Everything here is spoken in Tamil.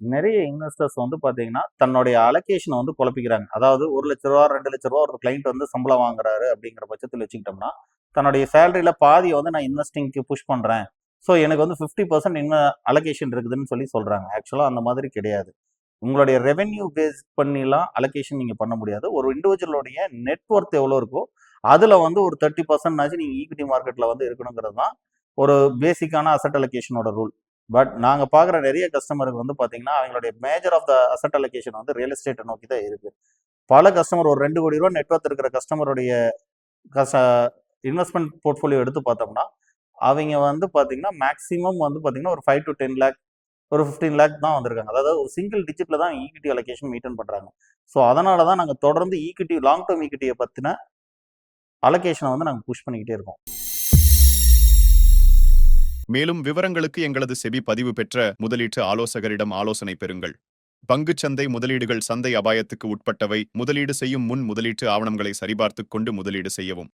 நிறைய இன்வெஸ்டர்ஸ் வந்து பார்த்தீங்கன்னா, தன்னுடைய அலோகேஷனை வந்து குழப்பிக்கிறாங்க. அதாவது ஒரு லட்ச ரூபா ரெண்டு லட்ச ரூபா ஒரு கிளைண்ட் வந்து சம்பளம் வாங்குறாரு அப்படிங்கிற பட்சத்தில் வச்சுக்கிட்டோம்னா, தன்னுடைய சேலரியில் பாதியை வந்து நான் இன்வெஸ்டிங்க்கு புஷ் பண்றேன். ஸோ எனக்கு வந்து 50% இன்வ அலோகேஷன் இருக்குதுன்னு சொல்லி சொல்றாங்க. ஆக்சுவலாக அந்த மாதிரி கிடையாது. உங்களுடைய ரெவென்யூ பேஸ் பண்ணிலாம் அலோகேஷன் நீங்கள் பண்ண முடியாது. ஒரு இண்டிவிஜுவலுடைய நெட்வொர்க் எவ்வளோ இருக்கோ, அதில் வந்து ஒரு 30% நீங்கள் ஈக்விட்டி மார்க்கெட்டில் வந்து இருக்கணுங்கிறது தான் ஒரு பேசிக்கான அசெட் அலோகேஷனோட ரூல். பட் நாங்கள் பார்க்குற நிறைய கஸ்டமருக்கு வந்து பார்த்தீங்கன்னா, அவங்களுடைய major of the asset allocation வந்து ரியல் எஸ்டேட்டை நோக்கி தான் இருக்குது பல கஸ்டமர் ஒரு ரெண்டு கோடி ரூபா நெட்ஒர்க் இருக்கிற கஸ்டமருடைய கச இன்வெஸ்ட்மெண்ட் போர்ட்ஃபோலியோ எடுத்து பார்த்தோம்னா, அவங்க வந்து பார்த்தீங்கன்னா, மேக்ஸிமம் வந்து பார்த்தீங்கன்னா, ஒரு ஃபைவ் டு டென் லேக் ஒரு 15 லேக் தான் வந்திருக்காங்க. அதாவது ஒரு சிங்கிள் டிஜிட்டில் தான் ஈக்விட்டி அலோகேஷன் மெயின்டைன் பண்ணுறாங்க ஸோ அதனால தான் நாங்கள் தொடர்ந்து ஈக்விட்டி லாங் டேர்ம் ஈக்விட்டியை பற்றின அலொகேஷனை வந்து நாங்கள் புஷ் பண்ணிக்கிட்டே இருக்கோம். மேலும் விவரங்களுக்கு எங்களது செபி பதிவு பெற்ற முதலீட்டு ஆலோசகரிடம் ஆலோசனை பெறுங்கள். பங்குச் சந்தை முதலீடுகள் சந்தை அபாயத்துக்கு உட்பட்டவை. முதலீடு செய்யும் முன் முதலீட்டு ஆவணங்களை சரிபார்த்துக் கொண்டு முதலீடு செய்யவும்.